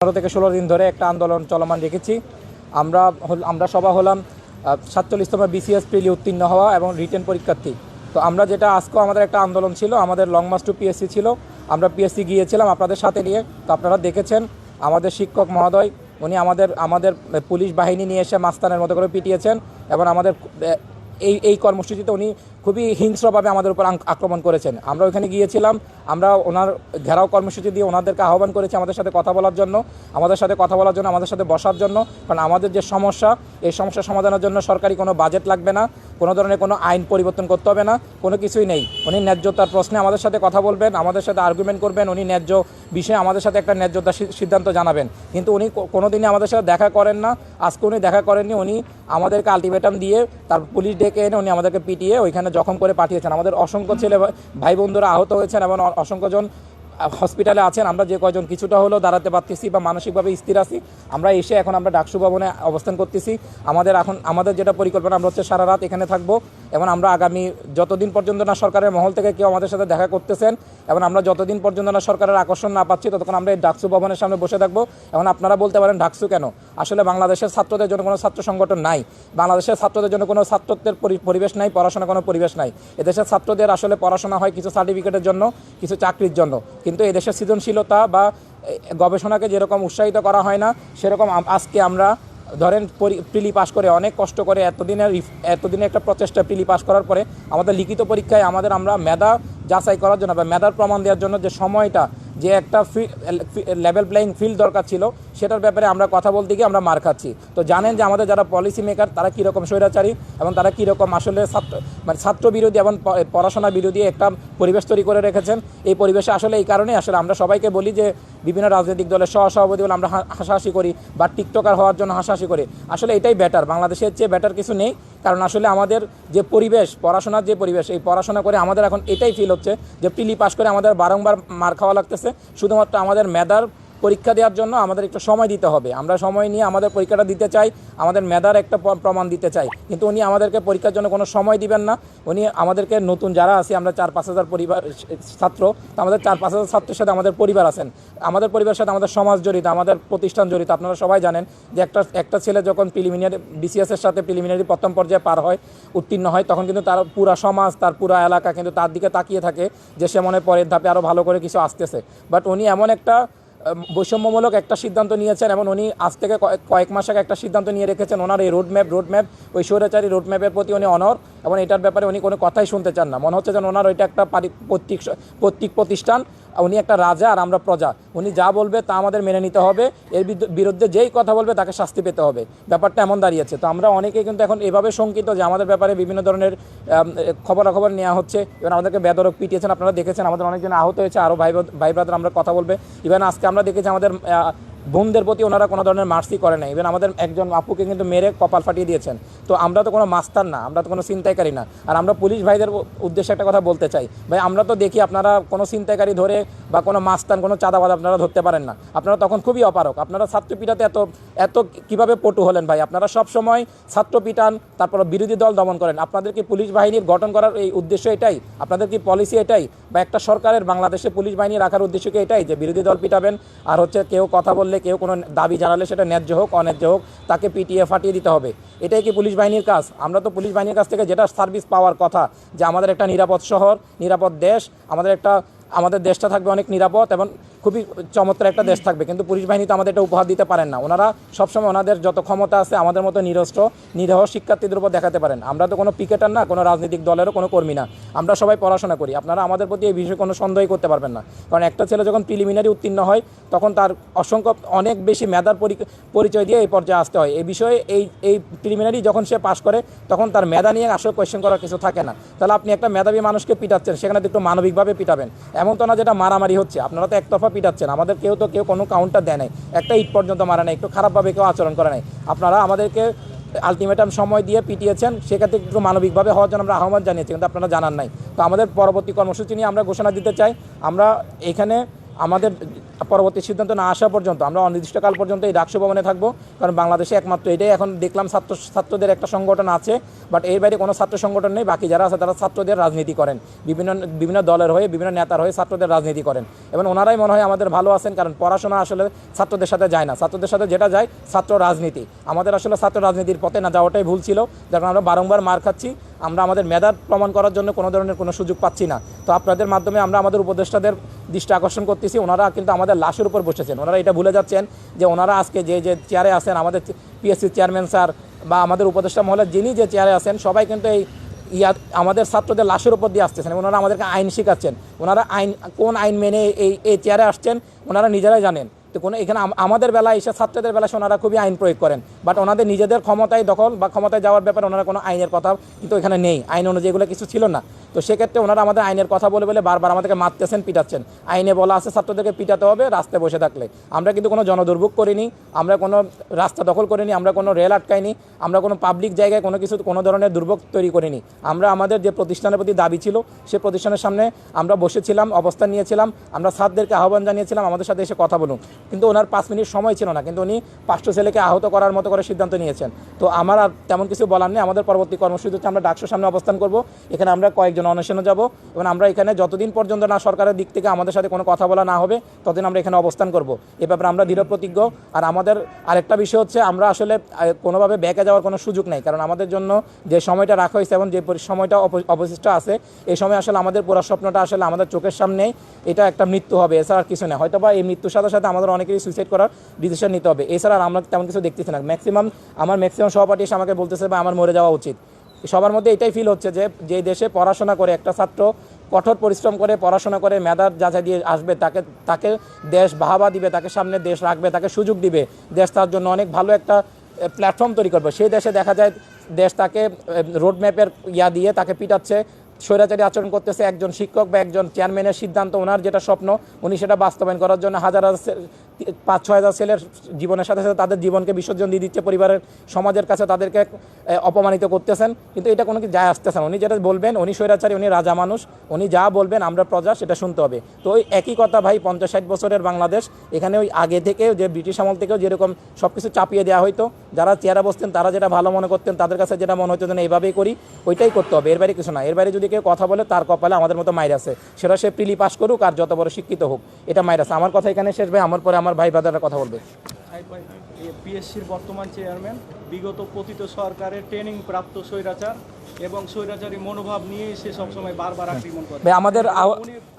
পনেরো থেকে ষোলো দিন ধরে একটা আন্দোলন চলমান রেখেছি। আমরা আমরা সবাই হলাম সাতচল্লিশতম বিসিএস প্রিলি উত্তীর্ণ হওয়া এবং রিটেন পরীক্ষার্থী। তো আমরা যেটা আজকেও আমাদের একটা আন্দোলন ছিল, আমাদের লং মার্চ টু পিএসসি ছিল। আমরা পিএসসি গিয়েছিলাম আপনাদের সাথে নিয়ে। তো আপনারা দেখেছেন, আমাদের শিক্ষক মহোদয়, উনি আমাদের আমাদের পুলিশ বাহিনী নিয়ে এসে মাস্তানের মতো করে পিটিয়েছেন এবং আমাদের এই এই কর্মসূচিতে উনি খুবই হিংস্রভাবে আমাদের উপর আক্রমণ করেছেন। আমরা ওখানে গিয়েছিলাম, আমরা ওনার ঘেরাও কর্মসূচি দিয়ে ওনাদেরকে আহ্বান করেছি আমাদের সাথে কথা বলার জন্য, আমাদের সাথে কথা বলার জন্য, আমাদের সাথে বসার জন্য, কারণ আমাদের যে সমস্যা, এই সমস্যা সমাধানের জন্য সরকারি কোনো বাজেট লাগবে না, কোনো ধরনের কোনো আইন পরিবর্তন করতে হবে না, কোনো কিছুই নেই। উনি ন্যায্যতার প্রশ্নে আমাদের সাথে কথা বলবেন, আমাদের সাথে আর্গুমেন্ট করবেন, উনি ন্যায্য বিষয়ে আমাদের সাথে একটা ন্যায্যতার সিদ্ধান্ত জানাবেন। কিন্তু উনি কোনোদিনই আমাদের সাথে দেখা করেন না, আজকে উনি দেখা করেননি, উনি আমাদেরকে আলটিমেটাম দিয়ে তার পুলিশ ডেকে এনে উনি আমাদেরকে পিটিয়ে ওইখানে জখম করে পাঠিয়েছেন। আমাদের অসংখ্য ছেলে ভাই- বন্ধুরা আহত হয়েছেন এবং অসংখ্যজন হসপিটালে আছেন। আমরা যে কয়জন কিছুটা হলেও দাঁড়াতে পারতেছি বা মানসিকভাবে স্থির আছি। আমরা এসে এখন আমরা ডাকসু ভবনে অবস্থান করতেছি। আমাদের এখন আমাদের যেটা পরিকল্পনা, আমরা হচ্ছে সারা রাত এখানে থাকব এবং আমরা আগামী যতদিন পর্যন্ত না সরকারের মহল থেকে কেউ আমাদের সাথে দেখা করতেছেন এবং আমরা যতদিন পর্যন্ত না সরকারের আকর্ষণ না পাচ্ছি, ততক্ষণ আমরা এই ডাকসু ভবনের সামনে বসে থাকব। এবং আপনারা বলতে পারেন, ডাকসু কেন? আসলে বাংলাদেশের ছাত্রদের জন্য কোনো ছাত্র সংগঠন নাই। বাংলাদেশের ছাত্রদের জন্য কোনো ছাত্রত্বের পরি- পরিবেশ নাই, পড়াশোনা কোনো পরিবেশ নাই। এদেশের ছাত্রদের আসলে পড়াশোনা হয় কিছু সার্টিফিকেটের জন্য, কিছু চাকরির জন্য। কিন্তু এদেশের সৃজনশীলতা বা গবেষণাকে যেরকম উৎসাহিত করা হয় না, সেরকম আজকে আমরা ধরেন পরি- প্রিলি পাস করে অনেক কষ্ট করে এতদিনের এতদিনের একটা প্রচেষ্টা প্রিলি পাস করার পরে আমাদের লিখিত পরীক্ষায় আমাদের আমরা মেধা যাচাই করার জন্য বা মেধার প্রমাণ দেওয়ার জন্য যে সময়টা, যে একটা লেভেল প্লেয়িং ফিল্ড দরকার ছিল সেটার ব্যাপারে আমরা কথা বলতে গিয়ে আমরা মার খাচ্ছি। তো জানেন যে আমাদের যারা পলিসি মেকার তারা কীরকম স্বৈরাচারী এবং তারা কীরকম আসলে ছাত্র মানে ছাত্র বিরোধী এবং পড়াশোনা বিরোধী একটা পরিবেশ তৈরি করে রেখেছেন। এই পরিবেশে আসলে এই কারণে আসলে আমরা সবাইকে বলি যে, বিভিন্ন রাজনৈতিক দলের সহসভাপতি বলে আমরা হাসাহাসি করি বা টিকটকার হওয়ার জন্য হাসাহাসি করি। আসলে এটাই বেটার বাংলাদেশের চেয়ে বেটার কিছু নেই। কারণ আসলে আমাদের যে পরিবেশ, পড়াশোনার যে পরিবেশ, এই পড়াশোনা করে আমাদের এখন এটাই ফিল হচ্ছে যে প্রিলি পাস করে আমাদের বারংবার মার খাওয়া লাগতেছে। শুধুমাত্র আমাদের মেধার পরীক্ষা দেওয়ার জন্য আমাদের একটু সময় দিতে হবে। আমরা সময় নিয়ে আমাদের পরীক্ষাটা দিতে চাই, আমাদের মেধার একটা প্রমাণ দিতে চাই। কিন্তু উনি আমাদেরকে পরীক্ষার জন্য কোনো সময় দিবেন না। উনি আমাদেরকে নতুন যারা আছি, আমরা চার পাঁচ হাজার পরিবার, ছাত্র আমাদের চার পাঁচ হাজার ছাত্রের সাথে আমাদের পরিবার আছেন। আমাদের পরিবারের সাথে আমাদের সমাজ জড়িত, আমাদের প্রতিষ্ঠান জড়িত, আপনারা সবাই জানেন যে একটা একটা ছেলে যখন প্রিলিমিনারি বিসিএস এর সাথে প্রিলিমিনারি প্রথম পর্যায়ে পার হয়, উত্তীর্ণ হয়, তখন কিন্তু তার পুরা সমাজ, তার পুরা এলাকা কিন্তু তার দিকে তাকিয়ে থাকে যে সে মনে পরের ধাপে আরও ভালো করে কিছু আসতেছে। বাট উনি এমন একটা বৈষম্যমূলক একটা সিদ্ধান্ত নিয়েছেন এবং উনি আজ থেকে কয়েক- মাস আগে একটা সিদ্ধান্ত নিয়ে রেখেছেন ওনার এই রোডম্যাপ রোডম্যাপ রোড ম্যাপ ওই স্বৈরাচারী রোডম্যাপের প্রতি উনি অনর এবং এটার ব্যাপারে উনি কোনো কথাই শুনতে চান না। মনে হচ্ছে যেন ওনার ওইটা একটা পারি- পৈতৃক পৈতৃক প্রতিষ্ঠান। উনি একটা রাজা আর আমরা প্রজা। উনি যা বলবে তা আমাদের মেনে নিতে হবে। এর বিরুদ্ধে যেই কথা বলবে তাকে শাস্তি পেতে হবে। ব্যাপারটা এমন দাঁড়িয়েছে তো আমরা অনেকেই কিন্তু এখন এভাবে শঙ্কিত যে আমাদের ব্যাপারে বিভিন্ন ধরনের খবরাখবর নেওয়া হচ্ছে। ইভেন আমাদেরকে বেদরক পিটিয়েছেন, আপনারা দেখেছেন, আমাদের অনেকজন আহত হয়েছে আরও ভাই ভাই ব্রাদার আমরা কথা বলবে। ইভেন আজকে আমরা দেখেছি আমাদের বোনদের প্রতি ওনারা কোনো ধরনের মার্সি করে না। ইভেন আমাদের একজন আপুকে কিন্তু মেরে কপাল ফাটিয়ে দিয়েছেন। তো আমরা তো কোনো মাস্টার না, আমরা তো কোনো ছিনতাইকারী না। আর আমরা পুলিশ ভাইদের উদ্দেশ্যে একটা কথা বলতে চাই। ভাই, আমরা তো দেখি আপনারা কোনো ছিনতাইকারী ধরে বা কোনো মাস্তান, কোনো চাঁদাবাদ আপনারা ধরতে পারেন না। আপনারা তখন খুবই অপারক। আপনারা ছাত্র পিটাতে এত এত কীভাবে পটু হলেন ভাই? আপনারা সব সময় ছাত্র পিটান তারপর বিরোধী দল দমন করেন। আপনাদের কি পুলিশ বাহিনীর গঠন করার এই উদ্দেশ্য এটাই? আপনাদের কি পলিসি এটাই? বা একটা সরকারের বাংলাদেশে পুলিশ বাহিনী রাখার উদ্দেশ্য কি এটাই? যে বিরোধী দল পিটাবেন, আর হচ্ছে কেউ কথা বললে কেউ কোনো দাবি জানালে সেটা ন্যায্য হোক, অন্যায্য হোক, তাকে পিটিয়ে ফাটিয়ে দিতে হবে। এটাই কি পুলিশ বাহিনীর কাজ? আমরা তো পুলিশ বাহিনীর কাছ থেকে যেটা সার্ভিস পাওয়ার কথা, যে আমাদের একটা নিরাপদ শহর, নিরাপদ দেশ, আমাদের একটা, আমাদের দেশটা থাকবে অনেক নিরাপদ এবং খুবই চমৎকার একটা দেশ থাকবে। কিন্তু পুলিশ বাহিনী তো আমাদের এটা উপহার দিতে পারেন না। ওনারা সবসময় ওনাদের যত ক্ষমতা আছে, আমাদের মতো নিরস্ত্র, নিরহ শিক্ষার্থীদের উপর দেখাতে পারেন। আমরা তো কোনো পিকেটার না, কোনো রাজনৈতিক দলেরও কোনো কর্মী না। আমরা সবাই পড়াশোনা করি। আপনারা আমাদের প্রতি এই বিষয়ে কোনো সন্দেহই করতে পারবেন না। কারণ একটা ছেলে যখন প্রিলিমিনারি উত্তীর্ণ হয়, তখন তার অসংখ্য অনেক বেশি মেধার পরিচয় দিয়ে এই পর্যায়ে আসতে হয়। এই বিষয়ে এই এই প্রিলিমিনারি যখন সে পাশ করে, তখন তার মেধা নিয়ে আসলে কোয়েশ্চেন করার কিছু থাকে না। তাহলে আপনি একটা মেধাবী মানুষকে পিটাচ্ছেন, সেখানে একটু মানবিকভাবে পিটাবেন। এমন তো না যেটা মারামারি হচ্ছে। আপনারা তো একতরফা পিটাচ্ছেন। আমাদের কেউ তো কেউ কোনো কাউন্টার দেয় নাই। একটা ইট পর্যন্ত মারা নাই, একটু খারাপভাবে কেউ আচরণ করে নাই। আপনারা আমাদেরকে আলটিমেটাম সময় দিয়ে পিটিয়েছেন, সেক্ষেত্রে একটু মানবিকভাবে হওয়ার জন্য আমরা আহ্বান জানিয়েছি, কিন্তু আপনারা জানান নাই। তো আমাদের পরবর্তী কর্মসূচি নিয়ে আমরা ঘোষণা দিতে চাই। আমরা এখানে আমাদের পরবর্তী সিদ্ধান্ত না আসা পর্যন্ত, আমরা অনির্দিষ্টকাল পর্যন্ত এই ডাকসু ভবনে থাকব, কারণ বাংলাদেশে একমাত্র এটাই। এখন দেখলাম ছাত্র, ছাত্রদের একটা সংগঠন আছে বাট এর বাইরে কোনো ছাত্র সংগঠন নেই, বাকি যারা আছে তারা ছাত্রদের রাজনীতি করেন। বিভিন্ন বিভিন্ন দলের হয়ে, বিভিন্ন নেতার হয়ে ছাত্রদের রাজনীতি করেন। এবং ওনারাই মনে হয় আমাদের ভালো আছেন, কারণ পড়াশোনা আসলে ছাত্রদের সাথে যায় না। ছাত্রদের সাথে যেটা যায়, ছাত্র রাজনীতি। আমাদের আসলে ছাত্র রাজনীতির পথে না যাওয়াটাই ভুল ছিল, যার কারণে আমরা বারংবার মার খাচ্ছি। আমরা আমাদের মেধার প্রমাণ করার জন্য কোনো ধরনের কোনো সুযোগ পাচ্ছি না। তো আপনাদের মাধ্যমে আমরা আমাদের উপদেষ্টাদের দৃষ্টি আকর্ষণ করতেছি, ওনারা কিন্তু আমাদের লাশের উপর বসেছেন। ওনারা এটা ভুলে যাচ্ছেন যে ওনারা আজকে যে যে চেয়ারে আছেন, আমাদের পিএসসি চেয়ারম্যান স্যার বা আমাদের উপদেষ্টা মহলের যিনি যে চেয়ারে আছেন, সবাই কিন্তু এই ইয়া, আমাদের ছাত্রদের লাশের উপর দিয়ে আসতেছেন ওনারা আমাদেরকে আইন শেখাচ্ছেন। ওনারা আইন, কোন আইন মেনে এই এই চেয়ারে আসছেন, ওনারা নিজেরাই জানেন। তো কোনো এখানে আমাদের বেলায় এসে ছাত্রদের বেলায় ওনারা খুবই আইন প্রয়োগ করেন। বাট ওনাদের নিজেদের ক্ষমতায় দখল বা ক্ষমতায় যাওয়ার ব্যাপারে ওনারা কোনো আইনের কথা কিন্তু এখানে নেই। আইন অনুযায়ী এগুলো কিছু ছিল না। তো সেক্ষেত্রে ওনারা আমাদের আইনের কথা বলে বলে বারবার আমাদেরকে মারতেছেন, পিটাচ্ছেন। আইনে বলা আছে, ছাত্রদেরকে পিটাতে হবে, রাস্তায় বসে থাকলে। আমরা কিন্তু কোনো জনদুর্ভোগ করিনি, আমরা কোনো রাস্তা দখল করিনি, আমরা কোনো রেল আটকাইনি, আমরা কোনো পাবলিক জায়গায় কোনো কিছু কোনো ধরনের দুর্ভোগ তৈরি করিনি। আমরা আমাদের যে প্রতিষ্ঠানের প্রতি দাবি ছিল, সে প্রতিষ্ঠানের সামনে আমরা বসেছিলাম, অবস্থান নিয়েছিলাম, আমরা ছাত্রদেরকে আহ্বান জানিয়েছিলাম, আমাদের সাথে এসে কথা বলুন। কিন্তু ওনার পাঁচ মিনিট সময় ছিল না, কিন্তু উনি পাঁচটা ছেলেকে আহত করার মতো করে সিদ্ধান্ত নিয়েছেন। তো আমার আর তেমন কিছু বলার নেই, আমাদের পরবর্তী কর্মসূচি হচ্ছে আমরা ডাকসুর সামনে অবস্থান করব, এখানে আমরা কয়েকজন অনশনে যাব, এবং আমরা এখানে যতদিন পর্যন্ত না সরকারের দিক থেকে আমাদের সাথে কোনো কথা বলা না হবে, ততদিন আমরা এখানে অবস্থান করব। এ ব্যাপারে আমরা দৃঢ় প্রতিজ্ঞ, আর আমাদের আরেকটা বিষয় হচ্ছে, আমরা আসলে কোনোভাবে ব্যাকে যাওয়ার কোনো সুযোগ নেই, কারণ আমাদের জন্য যে সময়টা রাখা হয়েছে এবং যে সময়টা অবশিষ্ট আছে এই সময় আসলে আমাদের পুরো স্বপ্নটা আসলে আমাদের চোখের সামনেই, এটা একটা মৃত্যু হবে, এছাড়া কিছু নেই হয়তো বা এই মৃত্যুর সাথে সাথে আমাদের অনেকেরই সুইসাইড করার ডিসিশন নিতে হবে। এছাড়া আর আমরা তেমন কিছু দেখতেছি না। ম্যাক্সিমাম আমার ম্যাক্সিমাম সহপাঠী এসে আমাকে বলতেছে বা আমার মরে যাওয়া উচিত। সবার মধ্যে এটাই ফিল হচ্ছে যে যে দেশে পড়াশোনা করে, একটা ছাত্র কঠোর পরিশ্রম করে, পড়াশোনা করে, মেধার যাচাই দিয়ে আসবে, তাকে তাকে দেশ বাহাবা দিবে, তাকে সামনে দেশ রাখবে, তাকে সুযোগ দিবে। দেশ তার জন্য অনেক ভালো একটা প্ল্যাটফর্ম তৈরি করবে। সেই দেশে দেখা যায়, দেশ তাকে রোড ম্যাপের ইয়া দিয়ে তাকে পিটাচ্ছে, স্বৈরাচারী আচরণ করতেছে একজন শিক্ষক বা একজন চেয়ারম্যানের সিদ্ধান্ত, ওনার যেটা স্বপ্ন, উনি সেটা বাস্তবায়ন করার জন্য হাজার হাজার পাঁচ ছয় হাজার ছেলের জীবনের সাথে সাথে তাদের জীবনকে বিসর্জন দিয়ে দিচ্ছে পরিবারের সমাজের কাছে, তাদেরকে অপমানিত করতেছেন। কিন্তু এটা কোনো কি যায় আসতেছেন উনি যেটা বলবেন, উনি স্বৈরাচারী, উনি রাজা মানুষ, উনি যা বলবেন আমরা প্রজা, সেটা শুনতে হবে। তো ওই একই কথা ভাই পঞ্চাশ ষাট বছরের বাংলাদেশ, এখানে ওই আগে থেকে যে ব্রিটিশ আমল থেকেও যেরকম সব কিছু চাপিয়ে দেওয়া হতো যারা চেয়ারা বসতেন, তারা যেটা ভালো মনে করতেন, তাদের কাছে যেটা মনে হতো যেন এইভাবেই করি, ওইটাই করতে হবে। এর বাইরে কিছু না। এর বাইরে যদি কেউ কথা বলে, তার কপালে আমাদের মতো মাইর আছে। সেটা সে প্রিলি পাস করুক আর যত বড় শিক্ষিত হোক, এটা মাইর আছে। আমার কথা এখানে শেষ ভাই, আমার পরে আমার ভাই ব্রাদাররা কথা বলবে। পিএসসির বর্তমান চেয়ারম্যান বিগত পতিত সরকারের ট্রেনিং প্রাপ্ত স্বৈরাচার এবং স্বৈরাচারী মনোভাব নিয়ে সে সবসময় বারবার আক্রমণ করে। ভাই আমাদের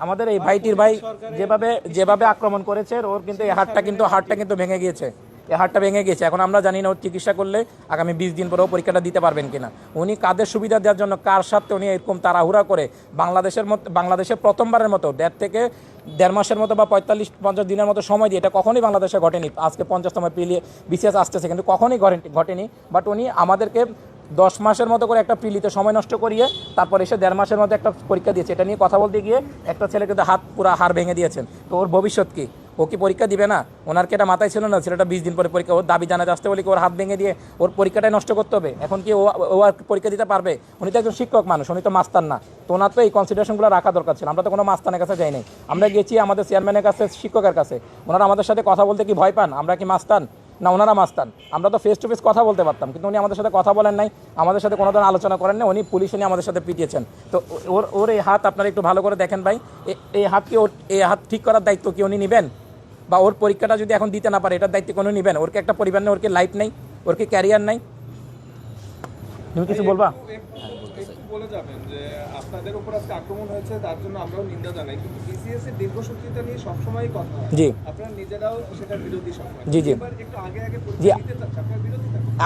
আমাদের এই ভাইটির ভাই যেভাবে যেভাবে আক্রমণ করেছে ওর কিন্তু এই হাটটা কিন্তু হাটটা কিন্তু ভেঙে গিয়েছে। এই হাতটা ভেঙে গেছে। এখন আমরা জানি না ওর চিকিৎসা করলে আগামী বিশ দিন পরেও পরীক্ষাটা দিতে পারবেন কিনা। উনি কাদের সুবিধা দেওয়ার জন্য, কার সাথে উনি এরকম তাড়াহুড়া করে বাংলাদেশের মতো বাংলাদেশে প্রথমবারের মতো দেড় থেকে দেড় মাসের মতো বা পঁয়তাল্লিশ, পঞ্চাশ দিনের মতো সময় দিয়ে এটা কখনোই বাংলাদেশে ঘটেনি। আজকে পঞ্চাশতম পিলিয়ে বিসিএস আসতেছে কিন্তু কখনোই ঘটেনি। বাট উনি আমাদেরকে দশ মাসের মতো করে একটা পিলিতে সময় নষ্ট করিয়ে তারপর এসে দেড় মাসের মতো একটা পরীক্ষা দিয়েছে। এটা নিয়ে কথা বলতে গিয়ে একটা ছেলে কিন্তু হাত পুরো হাড় ভেঙে দিয়েছেন। তো ওর ভবিষ্যৎ কি? ও কি পরীক্ষা দিবে না? ওনার কি এটা মাথায় ছিল না? ছেলেটা বিশ দিন পরে পরীক্ষা, ওর দাবি জানাতে আসতে বলে কি ওর হাত ভেঙে দিয়ে ওর পরীক্ষাটাই নষ্ট করতে হবে? এখন কি ও আর পরীক্ষা দিতে পারবে? উনি তো একজন শিক্ষক মানুষ, উনি তো মাস্টার না। তো ওনার তো এই কনসিডারেশনগুলো রাখা দরকার ছিল। আমরা তো কোনো মাস্তানের কাছে যাই নাই। আমরা গেছি আমাদের চেয়ারম্যানের কাছে, শিক্ষকের কাছে। ওনারা আমাদের সাথে কথা বলতে কি ভয় পান? আমরা কি মাস্তান না, ওনারা মাস্তান আমরা তো ফেস টু ফেস কথা বলতে পারতাম, কিন্তু উনি আমাদের সাথে কথা বলেন নাই। আমাদের সাথে কোনো ধরনের আলোচনা করেন না উনি পুলিশ নিয়ে আমাদের সাথে পিটিয়েছেন। তো ওর ওর এই হাত আপনারা একটু ভালো করে দেখেন ভাই। এই হাত কি ওর, এই হাত ঠিক করার দায়িত্ব কি উনি নেবেন? বা ওর পরীক্ষাটা যদি এখন দিতে না পারে, এটার দায়িত্ব কোনো নেবেন ওর কি একটা পরিবার নেই ওর কি লাইফ নেই ওর কি ক্যারিয়ার নাই। তুমি কিছু বলবা?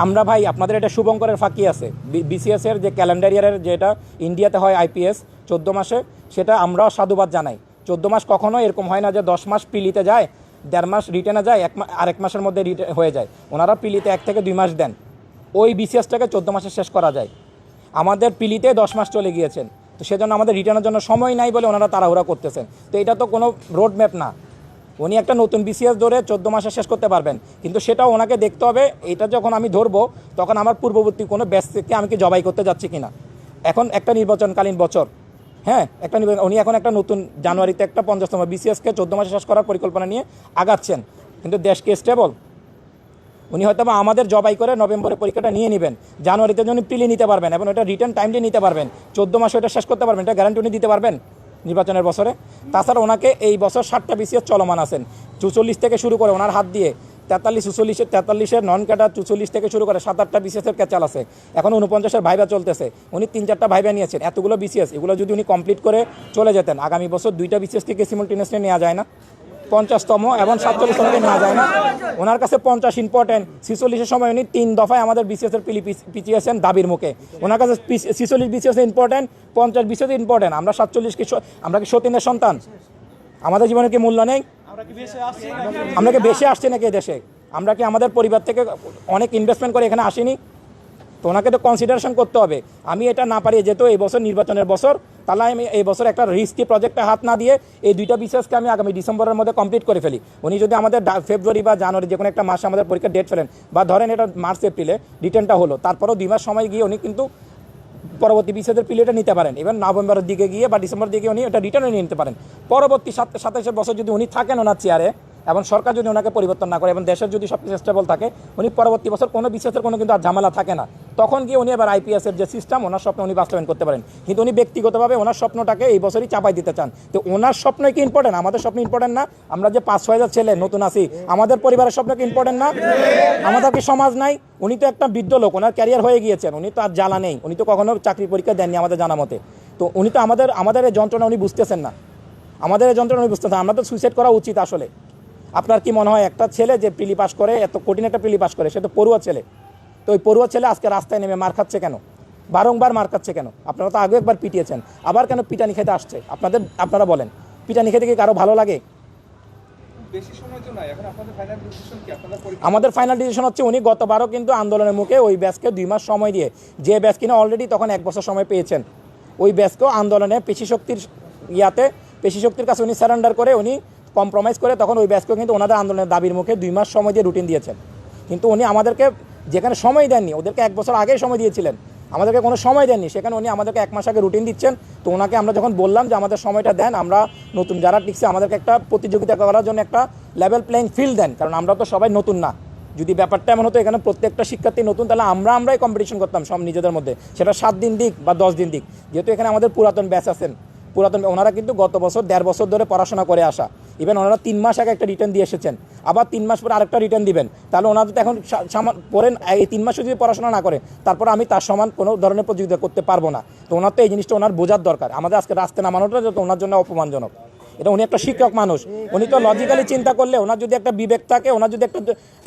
আমরা ভাই, আপনাদের এটা শুভঙ্করের ফাঁকি আছে। বিসিএস এর যে ক্যালেন্ডার ইয়ারের যেটা ইন্ডিয়াতে হয় আইপিএস চোদ্দ মাসে, সেটা আমরাও সাধুবাদ জানাই। চোদ্দ মাস কখনো এরকম হয় না যে দশ মাস পিলিতে যায় দেড় মাস রিটেনে যায়, এক আরেক মাসের মধ্যে হয়ে যায়। ওনারা পিলিতে এক থেকে দুই মাস দেন। ওই বিসিএসটাকে চোদ্দ মাসে শেষ করা যায়। আমাদের পিলিতে দশ মাস চলে গিয়েছেন। তো সেজন্য আমাদের রিটার্নের জন্য সময় নাই বলে ওনারা তাড়াহুড়া করতেছেন। তো এটা তো কোনো রোড ম্যাপ না। উনি একটা নতুন বিসিএস ধরে চোদ্দ মাসে শেষ করতে পারবেন। কিন্তু সেটাও ওনাকে দেখতে হবে, এটা যখন আমি ধরবো, তখন আমার পূর্ববর্তী কোনো ব্যাচ থেকে আমি কি জবাই করতে যাচ্ছি কিনা। এখন একটা নির্বাচনকালীন বছর। হ্যাঁ একটা নিবেদন। উনি এখন একটা নতুন, জানুয়ারিতে একটা পঞ্চাশতম বিসিএসকে চোদ্দ মাসে শেষ করার পরিকল্পনা নিয়ে আগাচ্ছেন। কিন্তু দেশকে স্টেবল উনি হয়তো বা আমাদের জবাই করে নভেম্বরে পরীক্ষাটা নিয়ে নেবেন। জানুয়ারিতে উনি প্রিলি নিতে পারবেন এবং এটা রিটার্ন টাইমলি নিতে পারবেন। চোদ্দ মাসে এটা শেষ করতে পারবেন, এটা গ্যারান্টি উনি দিতে পারবেন নির্বাচনের বছরে। তাছাড়া ওনাকে এই বছর ষাটটা বিসিএস চলমান আছেন। চুচল্লিশ থেকে শুরু করে ওনার হাত দিয়ে। তেতাল্লিশ চুচল্লিশের তেতাল্লিশের নন ক্যাডার চুচল্লিশ থেকে শুরু করে সাত আটটা বিসিএসের ক্যাচাল আছে। এখন উনপঞ্চাশের ভাইবা চলতেছে। উনি তিন চারটা ভাইবা নিয়েছেন। এতগুলো বিসিএস এগুলো যদি উনি কমপ্লিট করে চলে যেতেন, আগামী বছর দুইটা বিসিএস থেকে সিমultaneously নেওয়া যায় না। পঞ্চাশতম এবং সাতচল্লিশতমকে নেওয়া যায় না। ওনার কাছে পঞ্চাশ ইম্পর্টেন্ট ছিচল্লিশের সময় উনি তিন দফায় আমাদের বিসিএসের পিলি পিছিয়েছেন দাবির মুখে। ওনার কাছে ছিচল্লিশ বিসিএস ইম্পর্টেন্ট পঞ্চাশ বিসিএস ইম্পর্টেন্ট আমরা সাতচল্লিশ কি আমরা কি সতীনের সন্তান? আমাদের জীবনে কি মূল্য নেই? আমরা কি বেশি আসছি নাকি? দেশে? আমরা কি আমাদের পরিবার থেকে অনেক ইনভেস্টমেন্ট করে এখানে আসিনি? তো ওনাকে তো কনসিডারেশন করতে হবে। আমি এটা না পারি, যেহেতু এই বছর নির্বাচনের বছর, তাহলে আমি এই বছর একটা রিস্কি প্রজেক্টে হাত না দিয়ে এই দুইটা বিশেষকে আমি আগামী ডিসেম্বরের মধ্যে কমপ্লিট করে ফেলি। উনি যদি আমাদের ফেব্রুয়ারি বা জানুয়ারি যে কোনো একটা মাসে আমাদের পরীক্ষার ডেট ফেলেন, বা ধরেন এটা মার্চ এপ্রিলে রিটার্নটা হলো, তারপরেও দুই মাস সময় গিয়ে উনি কিন্তু পরবর্তী বিশ হাজার পিরিয়ডে নিতে পারেন। এবার নভেম্বরের দিকে গিয়ে বা ডিসেম্বর দিকে উনি এটা রিটার্নে নিয়ে নিতে পারেন। পরবর্তী সাত সাতাশের বছর যদি উনি থাকেন ওনার চেয়ারে এবং সরকার যদি ওনাকে পরিবর্তন না করে এবং দেশের যদি সব কিছু স্টেবল থাকে, উনি পরবর্তী বছর কোনো বিশেষের কোনো কিন্তু আর ঝামেলা থাকে না। তখন গিয়ে উনি এবার আইপিএসের যে সিস্টেম ওনার স্বপ্ন উনি বাস্তবায়ন করতে পারেন। কিন্তু উনি ব্যক্তিগতভাবে ওনার স্বপ্নটাকে এই বছরই চাপাই দিতে চান। তো ওনার স্বপ্নই কি ইম্পর্টেন্ট আমাদের স্বপ্ন ইম্পর্টেন্ট না? আমরা যে পাঁচ, ছয় ছেলে নতুন আছি, আমাদের পরিবারের স্বপ্ন কি ইম্পর্টেন্ট না? আমাদের কি সমাজ নাই? উনি তো একটা বৃদ্ধ লোক, ওনার ক্যারিয়ার হয়ে গিয়েছেন, উনি তো আর জ্বালা নেই, উনি তো কখনো চাকরি পরীক্ষা দেননি আমাদের জানা মতে তো উনি তো আমাদের আমাদের এই যন্ত্রণা উনি বুঝতেছেন না। আমাদের এই যন্ত্রণা উনি বুঝতেছেন, আমরা তো সুইসাইড করা উচিত আসলে। আপনার কি মনে হয় একটা ছেলে যে প্রিলি পাস করে এত কঠিন একটা প্রিলি পাস করে সে তো পড়ুয়া ছেলে। তো ওই পড়ুয়া ছেলে আজকে রাস্তায় নেমে মার খাচ্ছে কেন? বারংবার মার খাচ্ছে কেন? আপনারা তো আগে একবার পিটিয়েছেন আবার কেন পিটানি খেতে আসছে? আপনাদের আপনারা বলেন পিটানি খেতে কি কারও ভালো লাগে? আমাদের ফাইনাল ডিসিশন হচ্ছে উনি গতবারও কিন্তু আন্দোলনের মুখে ওই ব্যাচকে দুই মাস সময় দিয়ে যে ব্যাচ কিনা অলরেডি তখন এক বছর সময় পেয়েছেন ওই ব্যাচকেও আন্দোলনে পেশি শক্তির ইয়াতে পেশি শক্তির কাছে উনি সারেন্ডার করে উনি কম্প্রোমাইজ করে তখন ওই ব্যাচকেও কিন্তু ওনাদের আন্দোলনের দাবির মুখে দুই মাস সময় দিয়ে রুটিন দিয়েছেন। কিন্তু উনি আমাদেরকে যেখানে সময় দেননি, ওদেরকে এক বছর আগেই সময় দিয়েছিলেন। আমাদেরকে কোনো সময় দেননি, সেখানে উনি আমাদেরকে এক মাস আগে রুটিন দিচ্ছেন। তো ওনাকে আমরা যখন বললাম যে আমাদের সময়টা দেন, আমরা নতুন যারা টিকছে আমাদেরকে একটা প্রতিযোগিতা করার জন্য একটা লেভেল প্লেইং ফিল্ড দেন। কারণ আমরা তো সবাই নতুন না। যদি ব্যাপারটা এমন হতো এখানে প্রত্যেকটা শিক্ষার্থী নতুন, তাহলে আমরা আমরাই কম্পিটিশন করতাম সব নিজেদের মধ্যে। সেটা সাত দিন দিক বা দশ দিন দিক। যেহেতু এখানে আমাদের পুরাতন ব্যাচ আছেন পুরাতন ওনারা কিন্তু গত বছর দেড় বছর ধরে পড়াশোনা করে আসা। ইভেন ওনারা তিন মাস আগে একটা রিটার্ন দিয়ে এসেছেন। আবার তিন মাস পরে আরেকটা রিটার্ন দিবেন। তাহলে ওনারা তো এখন পড়েন এই তিন মাসে যদি পড়াশোনা না করে তারপর আমি তার সমান কোনো ধরনের প্রতিযোগিতা করতে পারব না। তো ওনার তো এই জিনিসটা ওনার বোঝার দরকার। আমাদের আজকে রাস্তায় নামানোটা ওনার জন্য অপমানজনক। এটা উনি একটা শিক্ষক মানুষ। উনি তো লজিক্যালি চিন্তা করলে ওনার যদি একটা বিবেক থাকে, ওনার যদি একটা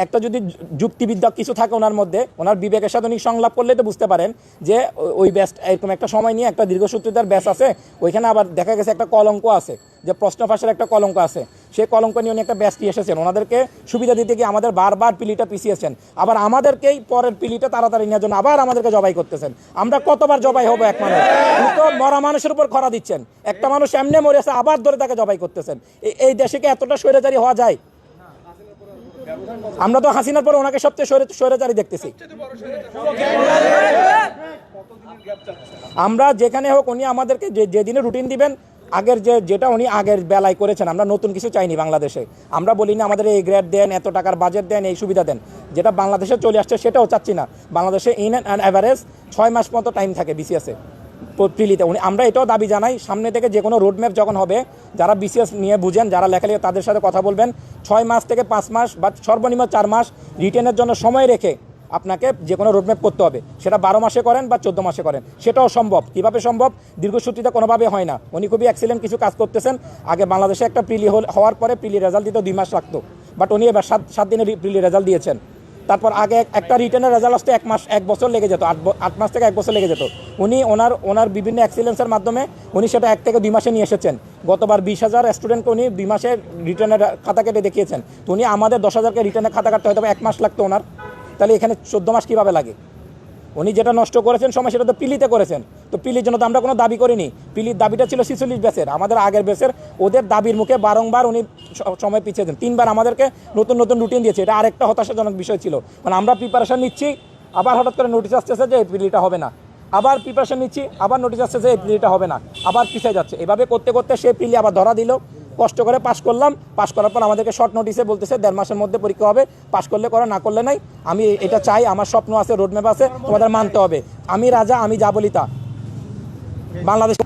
একটা যদি যুক্তিবিদ্যা কিছু থাকে ওনার মধ্যে, ওনার বিবেকের সাথে উনি সংলাপ করলে তো বুঝতে পারেন যে ওই ব্যাস, এরকম একটা সময় নিয়ে একটা দীর্ঘসূত্রিতার ব্যাস আছে, ওইখানে আবার দেখা গেছে একটা কলঙ্ক আছে, যে প্রশ্ন ফাঁসের একটা কলঙ্ক আছে। সেই কলঙ্ক নিয়ে উনি একটা ব্যাস নিয়ে এসেছেন। ওনাদেরকে সুবিধা দিতে গিয়ে আমাদের বারবার পিলিটা পিছিয়েছেন আবার আমাদেরকেই পরের পিলিটা তাড়াতাড়ি নেওয়ার জন্য আবার আমাদেরকে জবাই করতেছেন। আমরা কতবার জবাই হব এক মানুষ? তো মরা মানুষের উপর খরা দিচ্ছেন। একটা মানুষ এমনি মরেছে, আবার ধরে তাকে জবাই করতেছেন। এই- দেশে কি এতটা স্বৈরাচারী হওয়া যায়? আমরা তো হাসিনার পরে ওনাকে সবচেয়ে স্বৈর- স্বৈরাচারী দেখতেছি। আমরা যেখানে হোক উনি আমাদেরকে যে যেদিনে রুটিন দিবেন, আগের যে যেটা উনি আগের বেলায় করেছেন, আমরা নতুন কিছু চাইনি বাংলাদেশে। আমরা বলিনি আমাদের এই গ্রেড দেন, এত টাকার বাজেট দেন, এই সুবিধা দেন। যেটা বাংলাদেশে চলে আসছে সেটাও চাচ্ছি না। বাংলাদেশে ইন অ্যান্ড অ্যাভারেজ ছয় মাস মতো টাইম থাকে বিসিএসে প্রিলিতে উনি আমরা এটাও দাবি জানাই, সামনে থেকে যে কোনো রোডম্যাপ যখন হবে, যারা বিসিএস নিয়ে বুঝেন, যারা লেখালেখি তাদের সাথে কথা বলবেন, ছয় মাস থেকে পাঁচ মাস বা সর্বনিম্ন চার মাস রিটেনের জন্য সময় রেখে আপনাকে যে কোনো রোডম্যাপ করতে হবে। সেটা বারো মাসে করেন বা চোদ্দ মাসে করেন। সেটাও সম্ভব। কীভাবে সম্ভব? দীর্ঘসূত্রিতা কোনোভাবে হয় না। উনি খুবই এক্সিলেন্ট কিছু কাজ করতেছেন। আগে বাংলাদেশে একটা প্রিলি হওয়ার পরে প্রিলি রেজাল্ট দিতে দুই মাস লাগতো। বাট উনি এবার সাত সাত দিনে প্রিলি রেজাল্ট দিয়েছেন। তারপর আগে একটা রিটার্নের রেজাল্ট আসতে এক মাস, এক বছর লেগে যেত, আট আট মাস থেকে এক বছর লেগে যেত। উনি ওনার ওনার বিভিন্ন এক্সিলেন্সের মাধ্যমে উনি সেটা এক থেকে দুই মাসে নিয়ে এসেছেন। গতবার বিশ হাজার স্টুডেন্টকে উনি দুই মাসে রিটার্নের খাতা কেটে দেখিয়েছেন। তো উনি আমাদের দশ হাজারকে রিটার্নের খাতা কাটতে হয়তো এক মাস লাগতো ওনার। তাহলে এখানে চোদ্দ মাস কীভাবে লাগে? উনি যেটা নষ্ট করেছেন, সময় সেটা তো পিলিতে করেছেন। তো পিলির জন্য তো আমরা কোনো দাবি করিনি। পিলির দাবিটা ছিল ছিচল্লিশ বেসের আমাদের আগের বেসের ওদের দাবির মুখে বারংবার উনি সময় পিছিয়ে দেন। তিনবার আমাদেরকে নতুন নতুন রুটিন দিয়েছে। এটা আরেকটা হতাশাজনক বিষয় ছিল। মানে আমরা প্রিপারেশন নিচ্ছি, আবার হঠাৎ করে নোটিশ আসতেছে যে এই পিলিটা হবে না। আবার প্রিপারেশন নিচ্ছি, আবার নোটিশ আসছে যে এপ্রিলটা হবে না। আবার পিছিয়ে যাচ্ছে। এভাবে করতে করতে সে প্রিলি আবার ধরা দিল। কষ্ট করে পাশ করলাম। পাশ করার পর আমাদেরকে শর্ট নোটিসে বলতেছে, দেড় মাসের মধ্যে পরীক্ষা হবে। পাশ করলে করে, না করলে নাই। আমি এটা চাই, আমার স্বপ্ন আছে রোডম্যাপ আছে, তোমাদের মানতে হবে। আমি রাজা, আমি যা বলি তা বাংলাদেশ